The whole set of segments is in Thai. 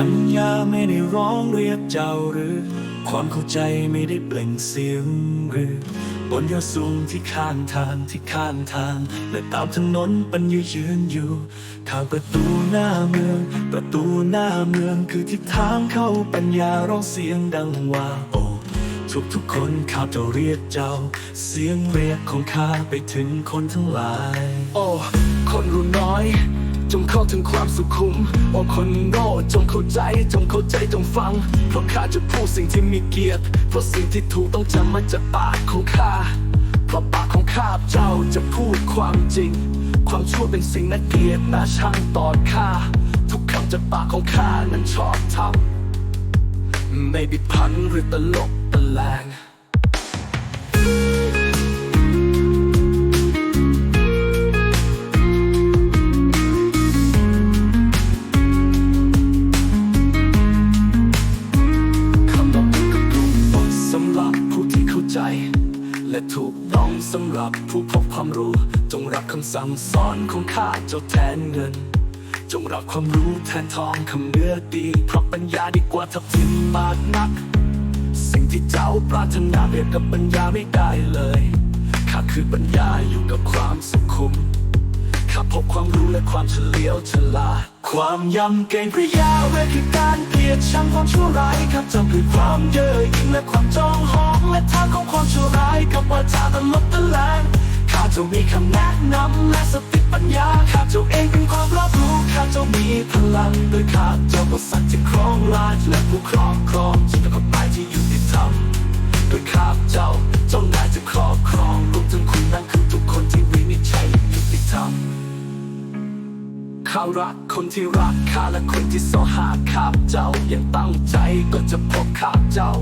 ัญญาไม่ได้ร้องเรียกเจ้าหรือ ความเข้าใจไม่ได้เปล่งเสียงหรือ บนยอดสูงที่ข้างทางที่ข้างทาง และตามถนนปัญญายืนอยู่ข้างประตูหน้าเมือง ประตูหน้าเมืองคือทิศทางเข้าปัญญาร้องเสียงดังว่าโอ้ทุกทุกคนข้าจะเรียกเจ้า เสียงเรียกของข้าไปถึงคนทั้งหลาย โอ้ คนรุ่นน้อย จงเข้าถึงความสุขุมโอ้คนโง่จงเข้าใจ จงเข้าใจจงฟัง เพราะข้าจะพูดสิ่งที่มีเกียรติ เพราะสิ่งที่ถูกต้องจำมาจากปากของข้า เพราะปากของข้าเจ้าจะพูดความจริง ความชั่วเป็นสิ่งน่าเกลียดน่าชังต่อข้า ทุกคำจากปากของข้านั้นชอบทำไม่บิดพันหรือตลกตะแลง ถูกต้องสำหรับผู้พบความรู้ จงรับคำสั่งสอนของข้าเจ้าแทนเงิน จงรับความรู้แทนทองคำเนื้อดีเพราะปัญญาดีกว่าทับทิมมากนัก สิ่งที่เจ้าปรารถนาเรียกกับปัญญาไม่ได้เลยข้าคือปัญญาอยู่กับความสุขุมข้าพบความรู้และความเฉลียวฉลาดความยำเกรงพระยาเวคือการ ยดชังความชั่วร้ายข้าจำคือความเย่อหยิ่งและความจองหองและทางของความชั่วร้ายกับวาจาตลบตะแลงข้าจะมีคำแนะนำและสติปัญญาข้าเจ้าเองเป็นความรอบรู้ข้าเจ้ามีพลังโดยข้าเจ้าก็สัตว์ที่ครองราชและผู้ครอบครองจึงกฎหมายที่ยุติธรรมโดยข้าเจ้าเจ้านาย รักคนที่รักข้าและคนที่สอหาข้าเจ้ายังตั้งใจก็จะพบข้าเจ้า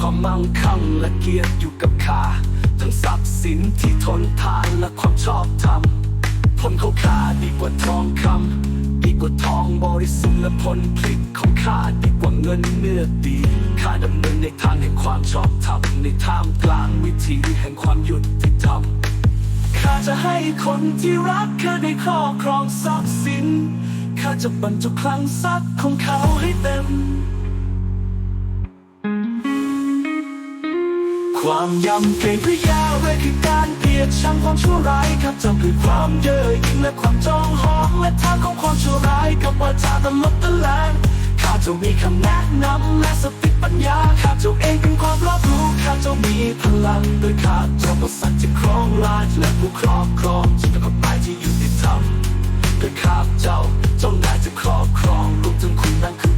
ความมั่งคั่งและเกียรติอยู่กับข้าทั้งทรัพย์สินที่ทนทานและความชอบธรรมผลของข้าดีกว่าทองคำดีกว่าทองบริสุทธิ์และผลผลิตของข้าดีกว่าเงินเนื้อดีข้าดำเนินในทางแห่งความชอบธรรมในท่ามกลางวิถีแห่งความยุติธรรม ข้าจะให้คนที่รักข้าได้ครอบครองทรัพย์สิน ข้าจะบรรจุคลังทรัพย์ของเขาให้เต็ม ความยำเกรงพระยาเวคือการเกลียดชังความชั่วร้ายข้าจำคือความเย่อหยิ่งและความจองหองและทางของความชั่วร้ายกับวาจาตลบ จ้ามีคำแนะนำและสติปัญญาข้าเจ้าเองเป็นความรอบรู้ข้าเจ้ามีพลังโดยข้าเจ้าก็สัจจะครองราชและผู้ครอบครองจึงเป็นกฎหมายที่ยุติธรรมโดยข้าเจ้าเจ้านายจะครอบครองรวมถึงคุณนั่นคือ